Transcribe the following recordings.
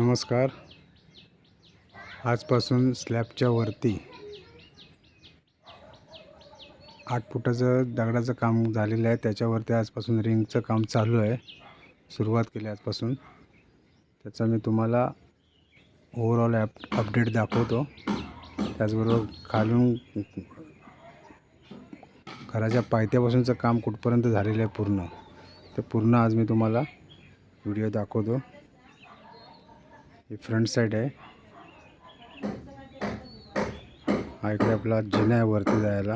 नमस्कार. आजपासून स्लॅबच्या वरती आठ फुटाचं दगडाचं काम झालेलं आहे. त्याच्यावरती आजपासून रिंगचं काम चालू आहे. सुरुवात केली आजपासून. त्याचा मी तुम्हाला ओवरऑल ॲप अपडेट दाखवतो. त्याचबरोबर खालून घराच्या पायथ्यापासूनचं काम कुठपर्यंत झालेलं आहे पूर्ण. ते पूर्ण आज मी तुम्हाला व्हिडिओ दाखवतो. ही फ्रंट साईड आहे. हा इकडे आपला जिना आहे वरती जायला.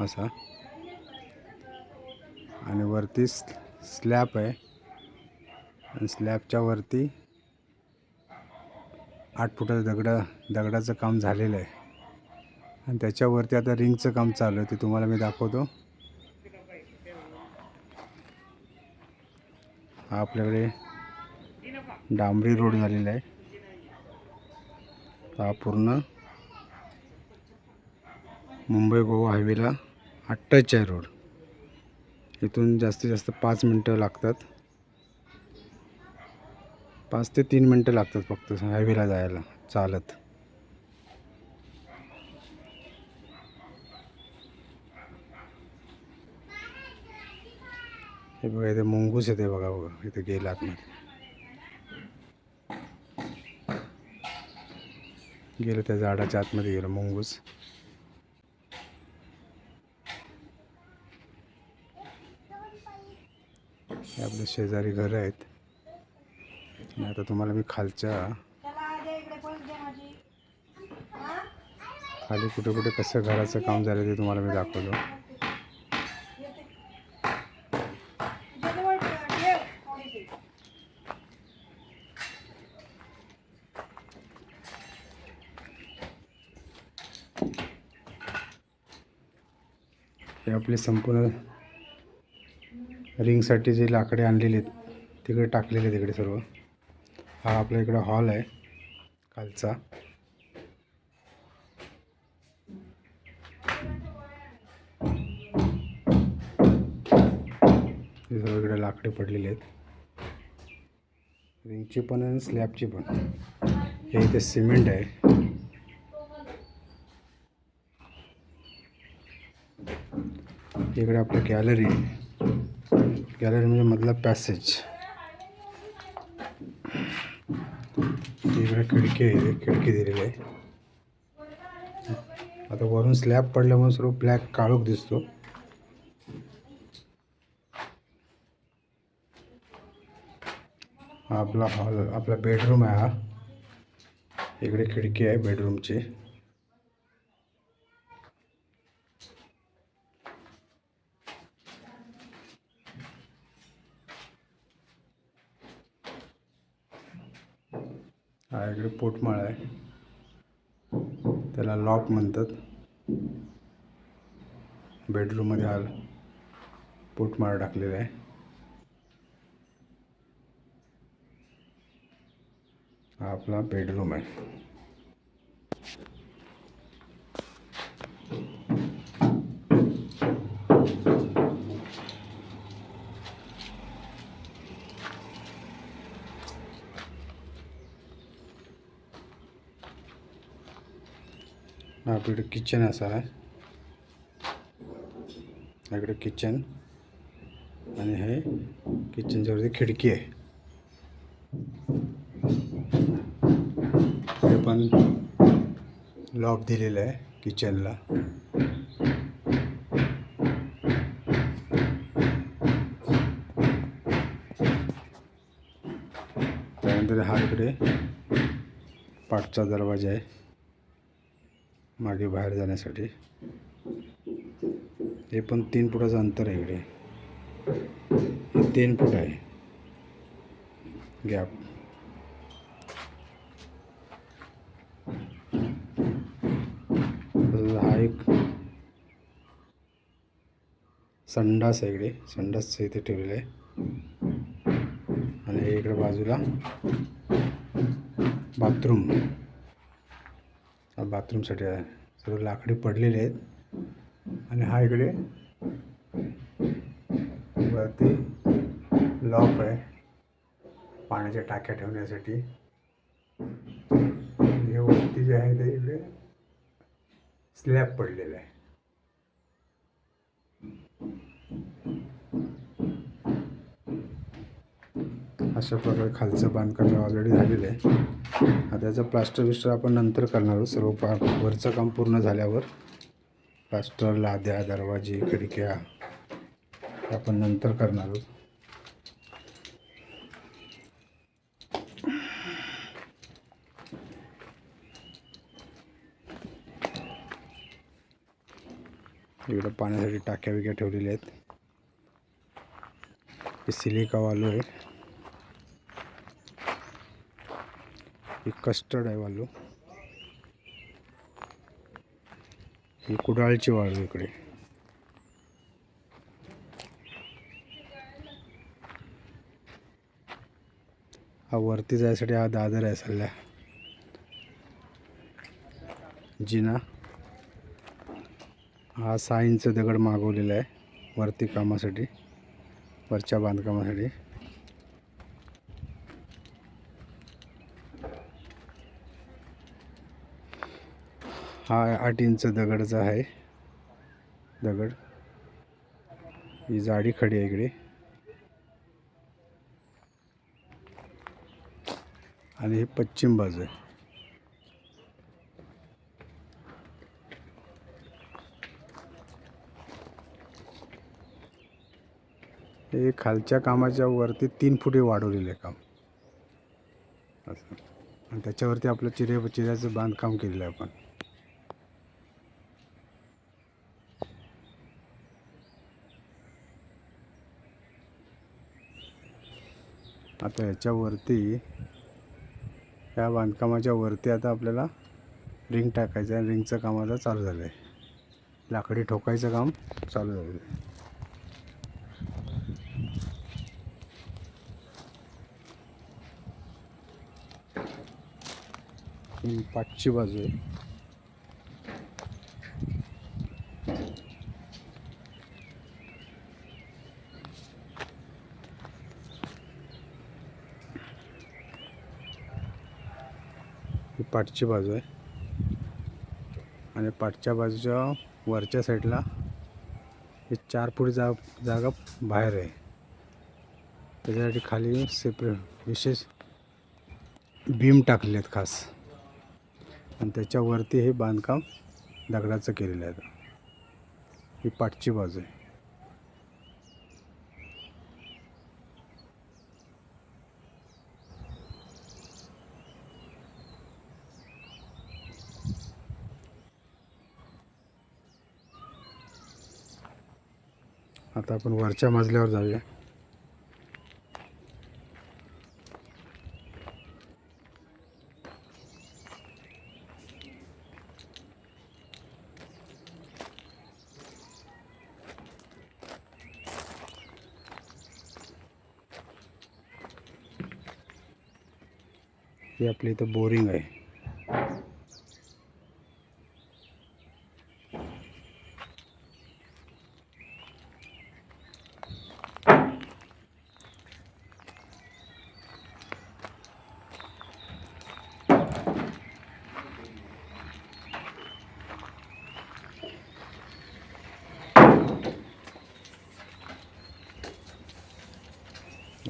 असा. आणि वरती स्लॅब आहे. आणि स्लॅबच्या वरती आठ फुटाचं दगडा दगडाचं काम झालेलं आहे. आणि त्याच्यावरती आता रिंगचं काम चालू आहे. ते तुम्हाला मी दाखवतो. हा आपल्याकडे डांबरी रोड झालेला आहे. हा पूर्ण मुंबई गोवा हायवेला टच आहे रोड. इथून जास्तीत जास्त पाच मिनटं लागतात. पाच ते तीन मिनटं लागतात फक्त हायवेला जायला चालत. हे बघा इथे मुंगूस येते बघा बघा इथे गेला आतमध्ये गेलो त्या झाडाच्या आतमध्ये गेलं मुंगूस. हे आपले शेजारी घर आहेत. आता तुम्हाला मी खालच्या खाली कुठे कुठे कसं घराचं काम झालं ते तुम्हाला मी दाखवलो हे आपले संपूर्ण रिंगसाठी जे लाकडे आणलेले आहेत तिकडे टाकलेले आहेत तिकडे सर्व. हा आपल्या इकडं हॉल आहे खालचा सर्व इकडे लाकडे पडलेले आहेत. रिंगची पण आणि स्लॅबची पण. हे इथे सिमेंट आहे. म्हणजे इकडे आपलं गॅलरी गॅलरी म्हणजे मधला पॅसेज इकडे खिडकी आहे खिडकी दिलेली आहे. आता वरून स्लॅब पडल्यामुळे सर्व ब्लॅक काळोख दिसतो. हा आपला हॉल आपला बेडरूम आहे हा. इकडे खिडकी आहे बेडरूमची हा पोटमाळा पोटमाळ आहे. त्याला लॉक म्हणतात. बेडरूममध्ये हा पोटमाळ टाकलेला आहे. हा आपला बेडरूम आहे. आपल्याकडे किचन असा आहे. इकडे किचन आणि हे किचनच्या वरती खिडकी आहे. हे पण लॉक दिलेलं आहे किचनला त्यानंतर हा इकडे पाठचा दरवाजा आहे. मागे बाहेर जाण्यासाठी. हे पण तीन फुटाचं अंतर आहे इकडे. तीन फूट आहे. गॅप हा एक संडास आहे इकडे. संडासचं इथे ठेवलेलं आहे. आणि इकडे बाजूला बाथरूम. हा बाथरूमसाठी आहे. सर्व लाकडी पडलेले आहेत. आणि हा इकडे वरती लॉक आहे. पाण्याच्या टाक्या ठेवण्यासाठी. हे वरती जे आहे ते इकडे स्लॅब पडलेलं आहे. अशा प्रकारे खालचं बांधकाम ऑलरेडी झालेलं आहे. आता त्याचं प्लास्टर बिस्टर आपण नंतर करणार आहोत. सर्व पा वरचं काम पूर्ण झाल्यावर प्लास्टर लाद्या दरवाजे खिडक्या आपण नंतर करणार आहोत. इकडं पाण्यासाठी टाक्या विक्या ठेवलेल्या आहेत. सिलिका वालू आहे. ही कस्टर्ड आहे वालू. ही कुडाळची वाळू इकडे. हा वरती जायसाठी हा दादर आहे सल्ल्या जिना. हा साईंचं दगड मागवलेला आहे वरती कामासाठी वरच्या बांधकामासाठी. हा आठ इंच दगडचा आहे. दगड. ही जाडी खडी आहे इकडे. आणि हे पश्चिम बाजू आहे. हे खालच्या कामाच्या वरती तीन फुटे वाढवलेलं आहे काम. असं. आणि त्याच्यावरती आपलं चिरे चिऱ्याचं बांधकाम केलेलं आहे आपण. आता याच्यावरती या बांधकामाच्या वरती आता आपल्याला रिंग टाकायचं आहे. रिंगचं काम आता चालू झालं आहे. लाकडी ठोकायचं काम चालू झालं आहे. ही पाचची बाजू आहे. पाठची बाजू आहे. आणि पाठच्या बाजूच्या वरच्या साईडला हे चार फूट जा जागा बाहेर आहे. त्याच्यासाठी खाली सेपरेट विशेष बीम टाकले आहेत खास. आणि त्याच्यावरती हे बांधकाम दगडाचं केलेलं आहे. ही पाठची बाजू आहे. आता आपण वरच्या मजल्यावर जाऊया. ही आपली इथं बोरिंग आहे.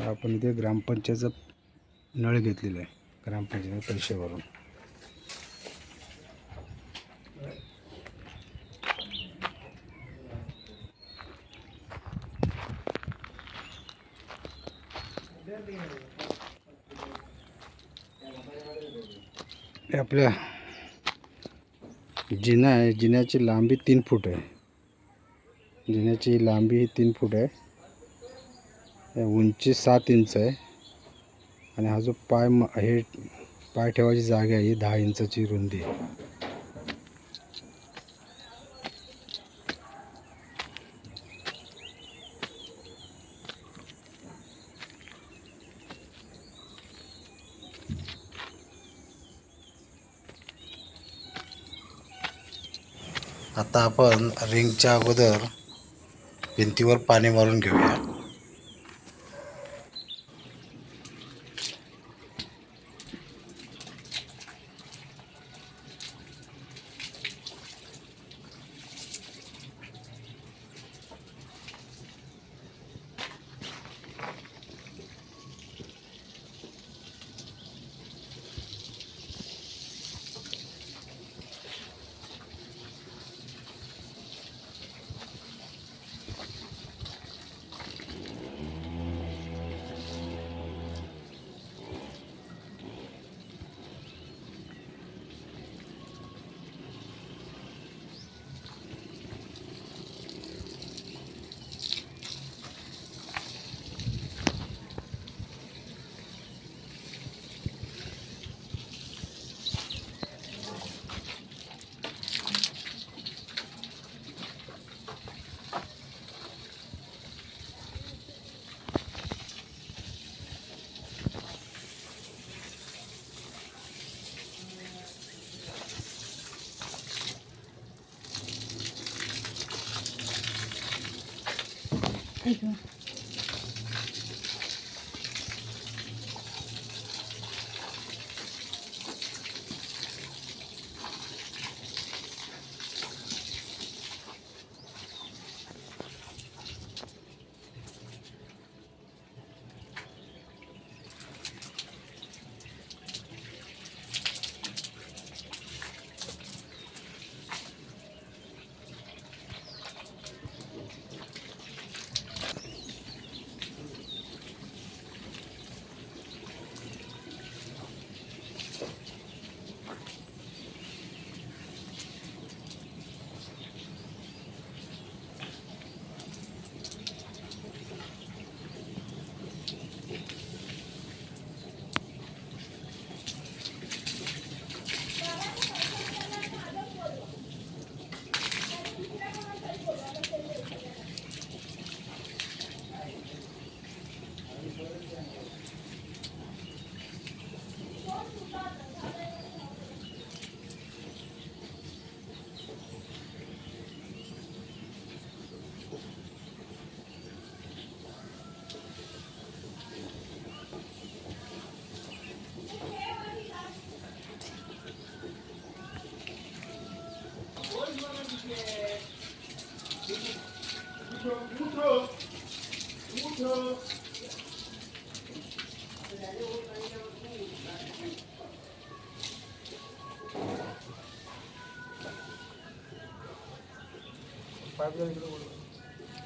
आपण इथे ग्रामपंचायतचा नळ घेतलेला आहे ग्रामपंचायत पैसे भरून आपल्या जिना आहे जिन्याची लांबी तीन फूट आहे. जिन्याची लांबी ही तीन फूट आहे. उंची सात इंच आहे. आणि हा जो पाय म हे पाय ठेवायची जागा आहे ही दहा इंचाची रुंदी आहे. आता आपण रिंगच्या अगोदर भिंतीवर पाणी मारून घेऊया.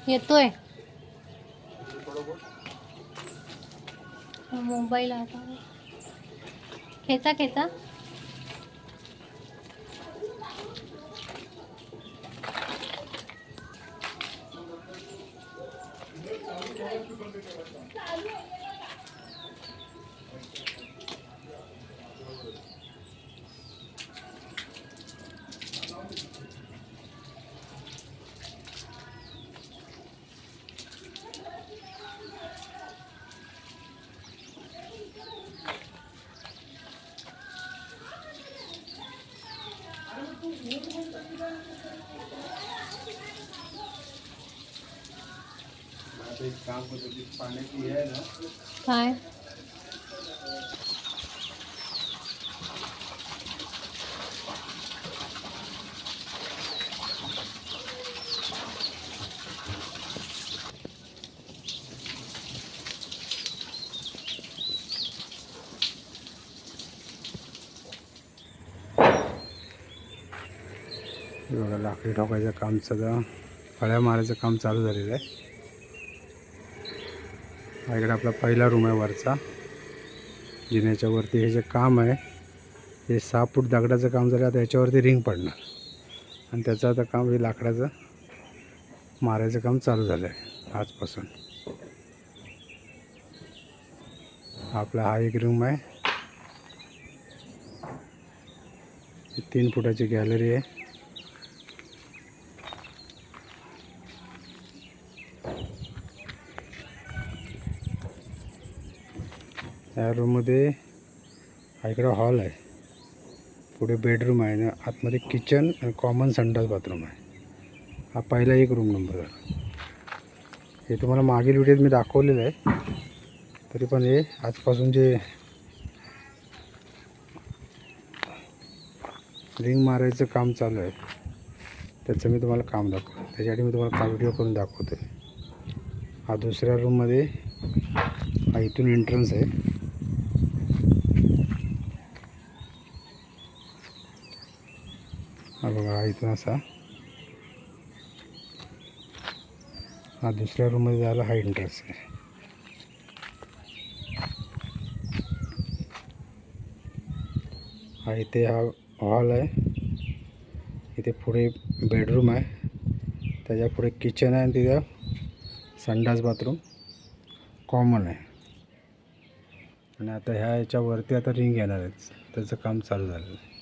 येतोय. मोबाईल आता. खेचा खेचा आता एक काम करतो ती पाण्याची हे आहे ना काय हे बघा लाकडी ठोकायचं काम सगळं. फळ्या मारायचं काम चालू झालेलं आहे. हा इकडे आपला पहिला रूम आहे वरचा. जिन्याच्या वरती हे जे काम आहे हे सहा फूट दगडाचं काम झालं आता याच्यावरती रिंग पडणार. आणि त्याचं आता काम हे लाकडाचं मारायचं काम चालू झालं आहे आजपासून. आपला हा एक रूम आहे. ही तीन फुटाची गॅलरी आहे. रूममध्ये हा इकडं हॉल आहे. पुढे बेडरूम आहे आणि आतमध्ये किचन आणि कॉमन संडास बाथरूम आहे. हा पहिला एक रूम नंबर झाला हे तुम्हाला मागील व्हिडिओत मी दाखवलेलं आहे. तरी पण हे आजपासून जे रिंग मारायचं काम चालू आहे त्याचं मी तुम्हाला काम दाखवतो. त्याच्यासाठी मी तुम्हाला का व्हिडिओ करून दाखवतो हा दुसऱ्या रूममध्ये हा इथून एंट्रन्स आहे. हा बघा इथून असा. हा दुसऱ्या रूममध्ये जायला हा एंट्रन्स आहे हा इथे हा हॉल आहे. इथे पुढे बेडरूम आहे. त्याच्या पुढे किचन आहे आणि तिथं संडास बाथरूम कॉमन आहे. आणि आता ह्या याच्यावरती आता रिंग येणार आहेत. त्याचं काम चालू झालं आहे.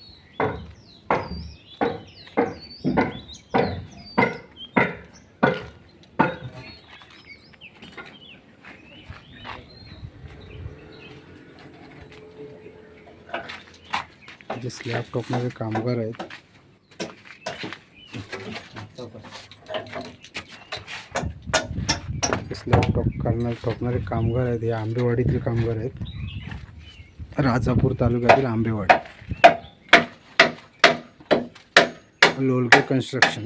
जे स्लॅब टोकणारे कामगार आहेत. स्लॅब टॉक करणार ठोकणारे कामगार आहेत हे आंबेवाडीतील कामगार आहेत. राजापूर तालुक्यातील Ambewadi. Lolke construction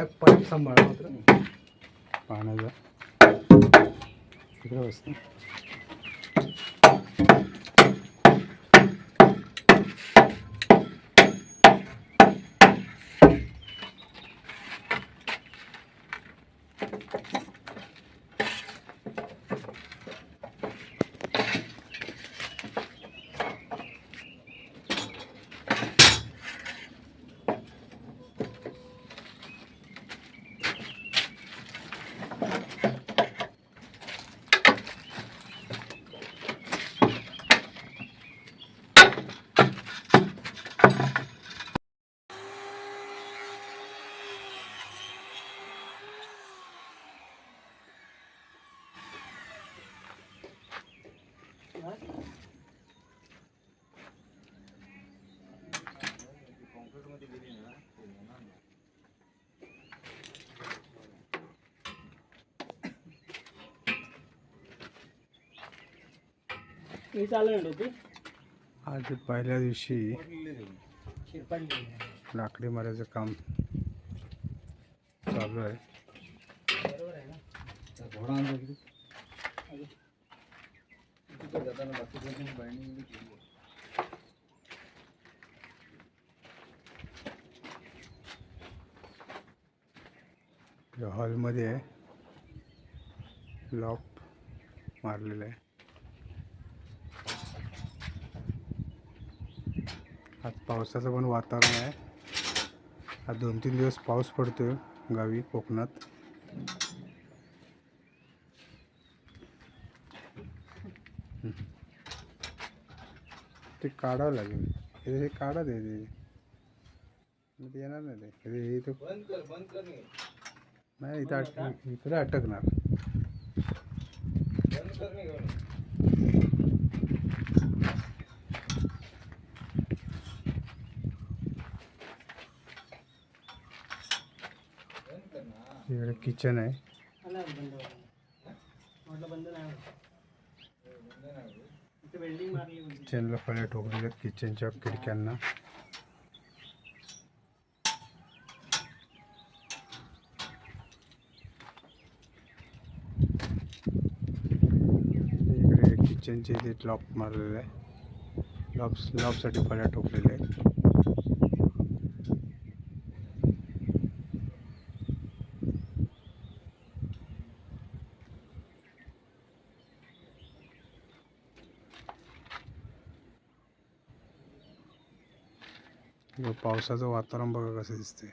pipe pipe सांभाळा मात्र. पाण्याचा. तिकडे बसतो आज पहिल्या दिवशी लाकडी मारायचं काम चालू आहे. या हॉलमध्ये लॉक मारलेलं आहे. पावसाचं पण वातावरण आहे. आज दोन तीन दिवस पाऊस पडतोय गावी कोकणात. ते काढावं लागेल. हे काढा दे ते. येणार नाही ते. हे इथं नाही इथं अटक इकडे अटकणार. इकडे किचन आहे. किचनला फळे ठोकलेले आहेत किचनच्या खिडक्यांना. इकडे किचनचे इथे लॉप मारलेलं आहे. लॉब लॉबसाठी फळ्या ठोकलेल्या आहेत. पावसाचं वातावरण बघा कसं दिसतंय.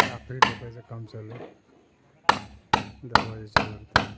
रात्री टोकायचं काम चालू आहे दरवाजाच्या वरती.